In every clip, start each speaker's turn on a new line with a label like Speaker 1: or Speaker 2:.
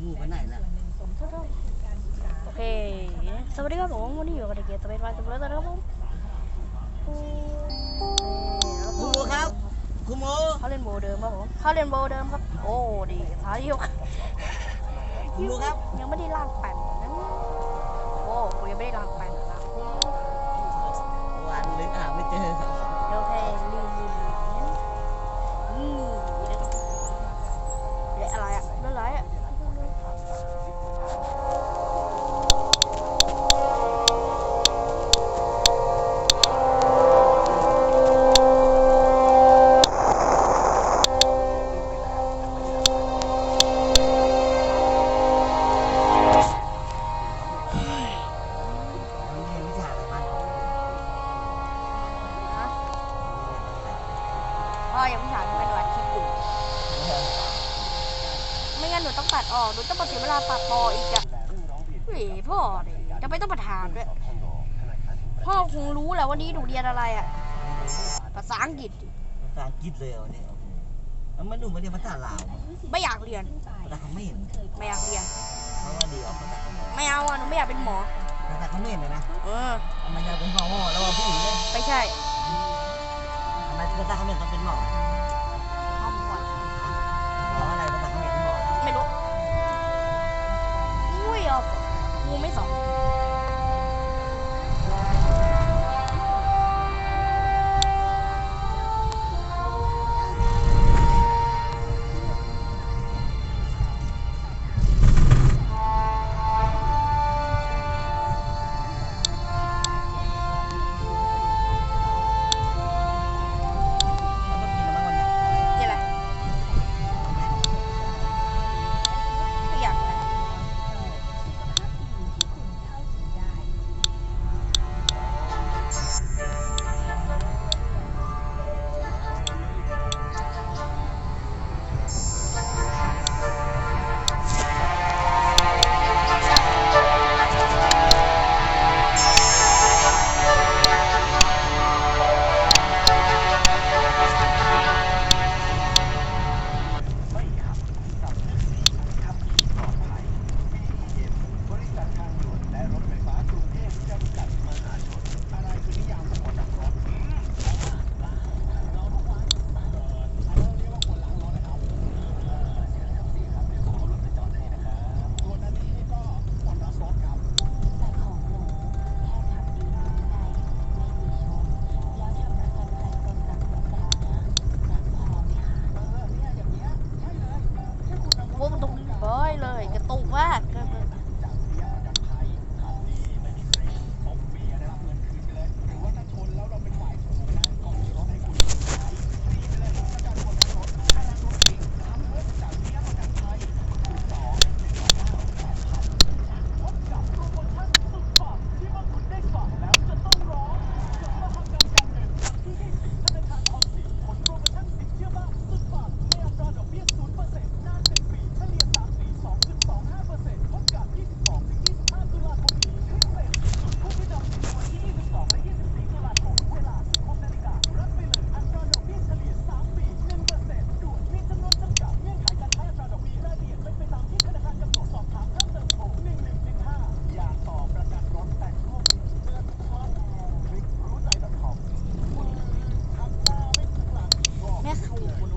Speaker 1: งูไปไหนล่ะ
Speaker 2: โอเค สวัสดีครับผมวันนี้อยู่กับเด็กเกียรติสเปนวันสมุทรนะครับผมอืม
Speaker 1: ครูครับครูโม
Speaker 2: เขาเล่นโบเดิมครับผมเขาเล่นโบเดิมครับ โอ้ดีสายยก
Speaker 1: ครูครับ
Speaker 2: ยังไม่ได้ล่างแป่นนะโอ้กูยังไม่ได้ล่างแป่นนะ
Speaker 1: วันลึกหาไม่เจอครับ
Speaker 2: ต้องตัดออกหนูต้องมาเสียเวลาตัดต่ออีกอะเฮ้ยพ่อดิจะไม่ต้องมาถามด้วยพ่อคงรู้แหละว่านี้หนูเรียนอะไรอะภาษาอังกฤษ
Speaker 1: ภาษาอังกฤษเลยเหรอเนี่ยแล้วมันหนูไม่เรียนภาษาลาว
Speaker 2: ไม่อยากเรียน
Speaker 1: ภาษาเขมร
Speaker 2: ไม่อยากเรียน
Speaker 1: เพราะว่าดีออกภาษาเขมร
Speaker 2: ไม่เอาอะหนูไม่อยากเป็นหมอ
Speaker 1: ภาษาเขมรเลยนะ
Speaker 2: เออ
Speaker 1: ทำไมอยากเป็นหมอแล้วว่าผู้หญิงเนี่ย
Speaker 2: ไม่ใช่
Speaker 1: ทำไมภาษาเขมรต้องเป็นหมอ
Speaker 2: พ่อ กูไม่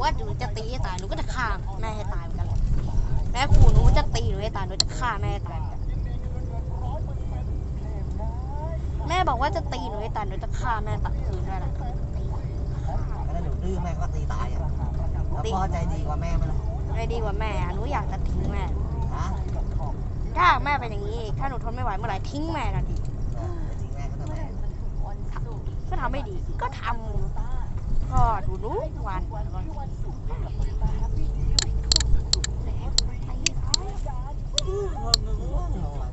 Speaker 1: ว่า
Speaker 2: หนูจะตีให้ตายหนูก็จะฆ่าแม่ให้ตายเหมือนกันแม่ขู่หนูจะตีหนูให้ตายหนูจะฆ่าแม่ให้ตายเหมือนกันแม่บอกว่าจะตีหนูให้ตายหนูจะฆ่าแม่ตัดคืนด้วยนะ
Speaker 1: ก็ถ้าหนูดื้อแม่ก็ตีตายอะแล้วพ่อใจดีกว่าแม่ไหมล่ะ
Speaker 2: ไม่ดีกว่าแม่อะหนูอยากจะทิ้งแม่
Speaker 1: ฮะ
Speaker 2: ถ้าแม่เป็นอย่างนี้อีกถ้าหนูทนไม่ไหวเมื่อไหร่ทิ้งแม่ทันที
Speaker 1: เออจริงแม่ก็ต้องแม่
Speaker 2: ก็ทำไม่ดีก็ทำ ก็ดูดูวัน
Speaker 1: นอนง่วงนอนน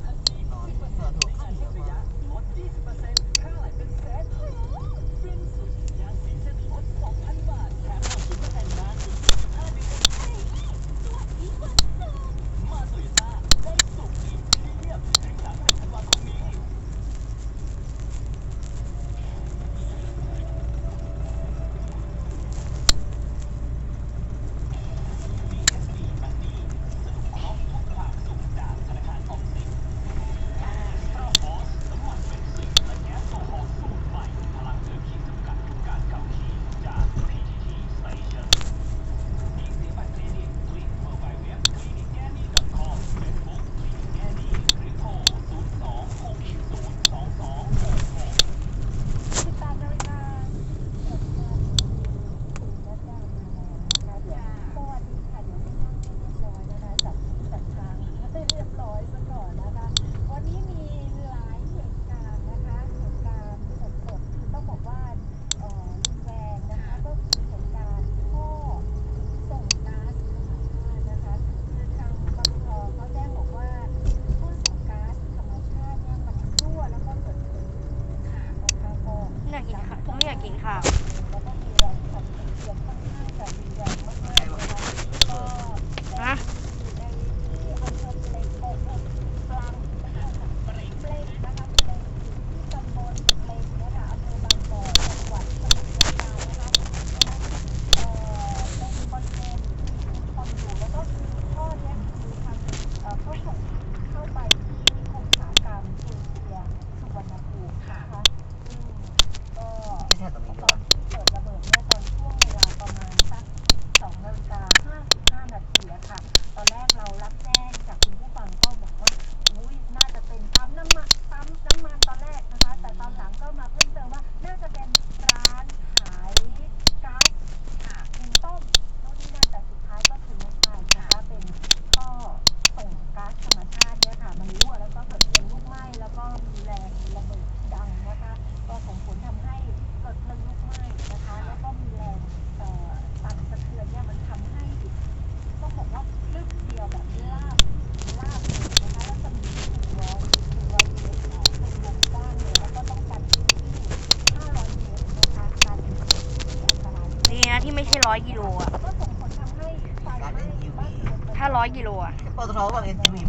Speaker 3: กิโลอะ
Speaker 1: ป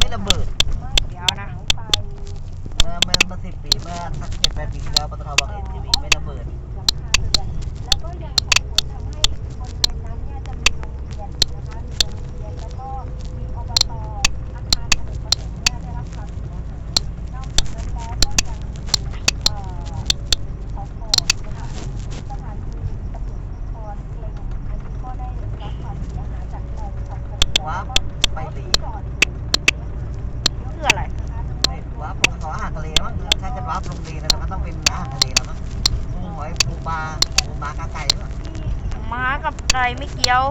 Speaker 1: กับไก่
Speaker 4: ไม่เกี่ยว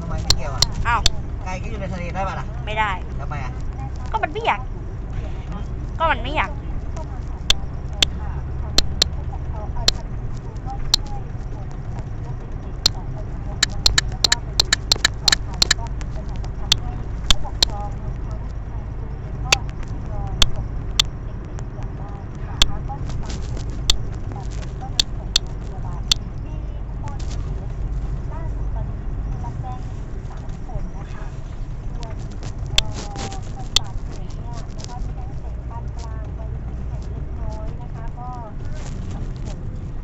Speaker 4: ทำ
Speaker 1: ไมไม่เกี่ยวอะ
Speaker 3: อ้าว
Speaker 1: ไก่ก็อยู่ในทะเลได้ป่ะล่ะ
Speaker 3: ไม่ได้
Speaker 1: ทำไมอะ
Speaker 3: ก็มันไม่อยาก ก็มันไม่อยาก
Speaker 4: ส่วนเอ่อคนบาดเจ็บเนี่ยนะคะมีทั้งเศษปานกลางไปจนถึงแผ่นเล็กน้อยนะคะ ก็ส่งผล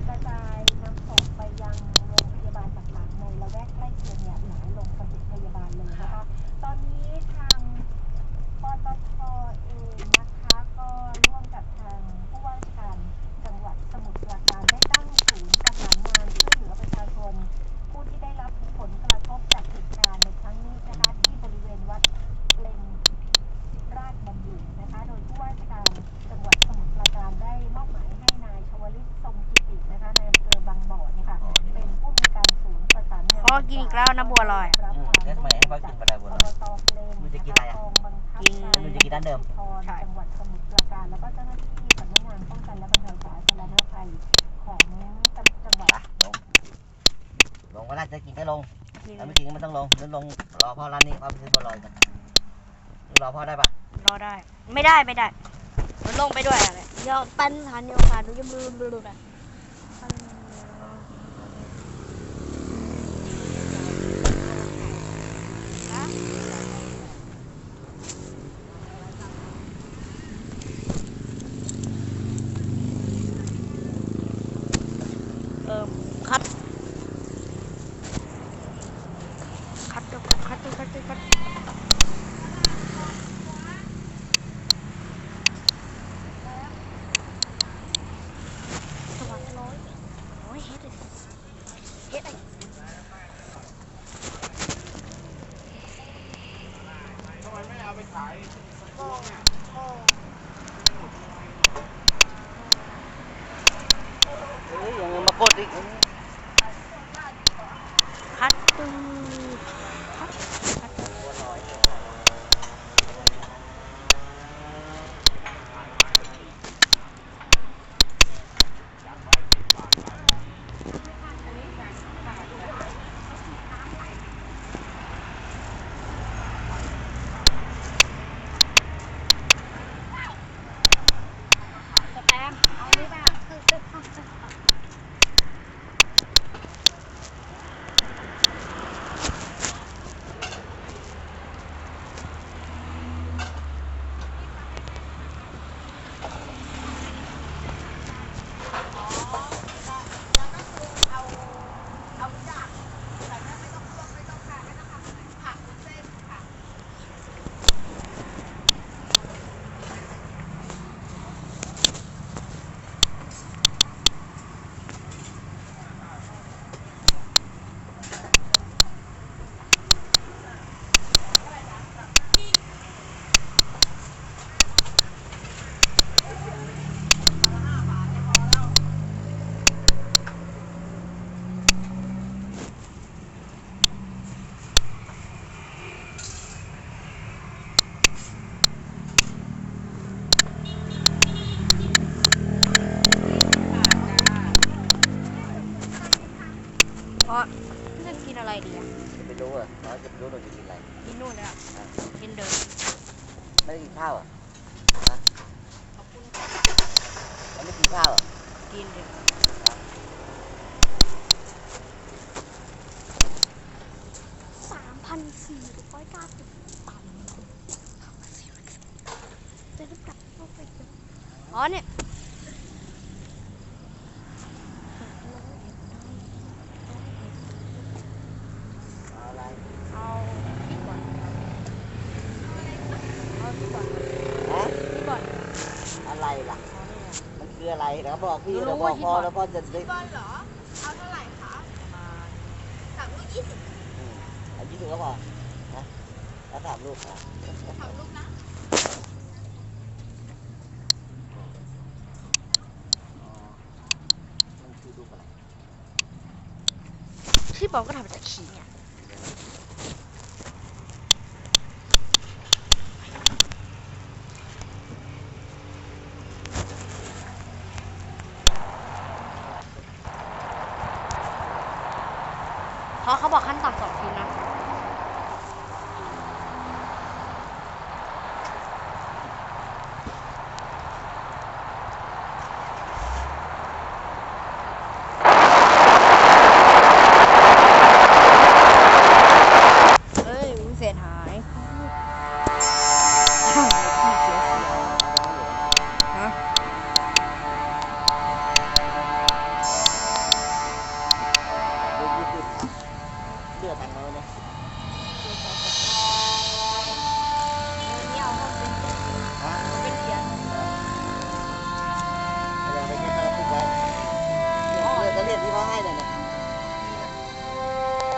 Speaker 4: กระจายนำส่งไปยังโรงพยาบาลต่างๆในละแวกใกล้เคียงเนี่ยหลายโรงพยาบาลเลยนะคะ ตอนนี้ทางปตทเองนะคะ ก็ร่วมกับทางผู้ว่าราชการจังหวัดสมุทรปราการได้ตั้งศูนย์ประสานงานช่วยเหลือประชาชน ผู้ที่ได้รับผลกระทบจากเหตุการณ์ในครั้งนี้นะคะที่บริเวณวัดเล็งราชบำรุงนะคะ โดยผู้ว่าราชการจังหวัดสมุทรปราการได้มอบหมายให้นายชวลิตทรงกิตินะคะในอำเภอบางบ่อเนี่ยค่ะ เป็นผู้มีการศูนย์ ประสานงาน
Speaker 3: ขอกินอีกแล้วนะบัวลอย
Speaker 4: รับ
Speaker 1: อืม
Speaker 4: ความ
Speaker 1: เล่นทำไมให้เขากินมาได้บน
Speaker 4: อ
Speaker 1: เรา
Speaker 4: บตเพลง
Speaker 1: มันจะกินอะไรอะ
Speaker 4: กองบังคับ
Speaker 3: กิน
Speaker 4: การ
Speaker 1: มันจะกินด้านเดิม
Speaker 4: ภูธรจังหวัดสมุทรปราการแล้วก็เจ้าหน้าที่สำนักงานป้องกันและบรรเทาสาธารณภัยของจังหวัด
Speaker 1: อะลง ลงก็น่าจะกินก็ลง
Speaker 3: กิน
Speaker 1: ถ้าไม่กินก็ไม่ต้องลงหรือลงรอพ่อร้านนี้พ่อไปซื้อบัวลอยกันหรือรอพ่อได้ปะ
Speaker 3: รอได้ ไม่ได้ไม่ได้ มันลงไปด้วยอะไร เดี๋ยวปันหันเดี๋ยวผ่านดูจะบลูบลูนะ รู้โดน
Speaker 1: จะกินอะไร
Speaker 3: กินนู่นเลยอะกินเดิม
Speaker 1: ไม่ได้กินข้าวอะฮะขอบคุณแล้วไม่กินข้าวอะ
Speaker 3: กินเดิมสามพันสี่ร้อยเก้าสิบตัน
Speaker 1: จะได้
Speaker 3: กลับเข้า
Speaker 1: ไป
Speaker 3: เจอ
Speaker 1: อ๋
Speaker 3: อเนี่ย
Speaker 1: แล้วบอกพี่
Speaker 3: รู้
Speaker 1: แล้วบอก
Speaker 3: ว่าที่
Speaker 1: พ่อ
Speaker 3: บอก
Speaker 1: แล้วพ่อจะได้
Speaker 5: บอลเหรอ เอาเท่าไหร่คะสามลูกยี่สิบ
Speaker 1: อืมเอายี่สิบก็พอนะแล้วสามลูกอะ
Speaker 5: สามลูกนะ
Speaker 1: อ๋อมันคือลูกอะไร
Speaker 3: พี่บอลก็ทำมาจากขิงอะเพ ราะเขาบอกขั้นต่ำสองทีน